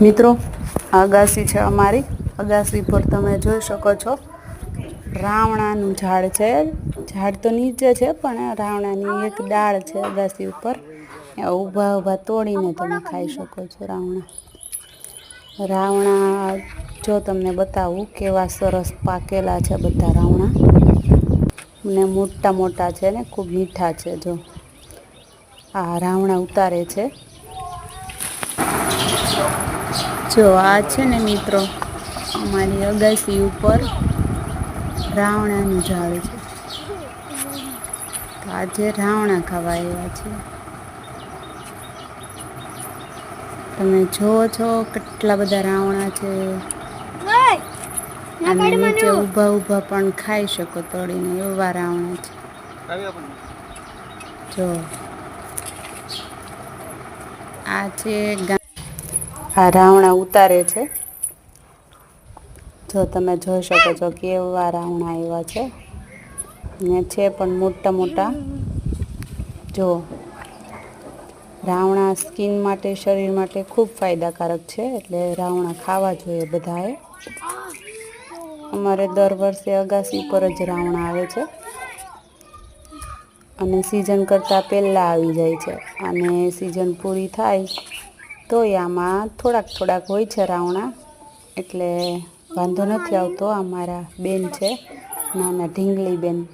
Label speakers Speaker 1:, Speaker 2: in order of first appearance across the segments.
Speaker 1: મિત્રો, અગાસી છે અમારી. અગાસી પર તમે જોઈ શકો છો, રાવણાનું ઝાડ છે. ઝાડ તો નીચે છે, પણ રાવણાની એક ડાળ છે અગાસી ઉપર. ઊભા ઊભા તોડીને તમે ખાઈ શકો છો રાવણા. રાવણા, જો તમને બતાવું કેવા સરસ પાકેલા છે બધા રાવણા. ને મોટા મોટા છે ને ખૂબ મીઠા છે જો. આ રાવણા ઉતારે છે. જો આ છે ને મિત્રો અમારી અગાસી ઉપર રાવણાનું ઝાડ છે. તો આજે રાવણા ખાવા આવ્યા છે. તમે જુઓ છો કેટલા બધા રાવણા છે. અને નીચે ઊભા ઊભા પણ ખાઈ શકો તોડીને એવા રાવણા છે. જો આ છે આ રાવણા ઉતારે છે. જો તમે જોઈ શકો છો કેવા રાવણા એવા છે. ને છે પણ મોટા મોટા. જો, રાવણા સ્કિન માટે, શરીર માટે ખૂબ ફાયદાકારક છે. એટલે રાવણા ખાવા જોઈએ બધાએ. અમારે દર વર્ષે અગાસી પર જ રાવણા આવે છે. અને સિઝન કરતાં પહેલાં આવી જાય છે. અને સિઝન પૂરી થાય તોય આમાં થોડાક થોડાક હોય છે રાવણા. એટલે વાંધો નથી આવતો, આ મારા બેન છે, નાના ઢીંગલી બેન.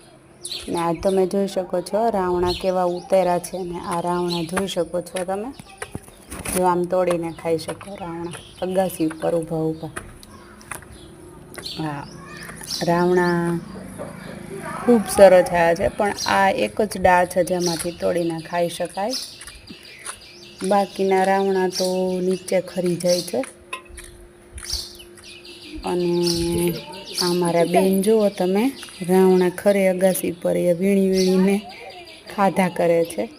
Speaker 1: ને આ તમે જોઈ શકો છો, રાવણા કેવા ઉતેરા છે ને આ રાવણા જોઈ શકો છો તમે. જો આમ તોડીને ખાઈ શકો રાવણા. અગાસી ઉપર ઊભા ઊભા. હા, રાવણા ખૂબ સરસ થયા છે, પણ આ એક જ ડાળ છે જેમાંથી તોડીને ખાઈ શકાય. બાકીના રાવણા તો નીચે ખરી જાય છે. અને આ મારા બેન જુઓ તમે, રાવણા ખરે અગાસી પર એ વીણી વીણીને ખાધા કરે છે.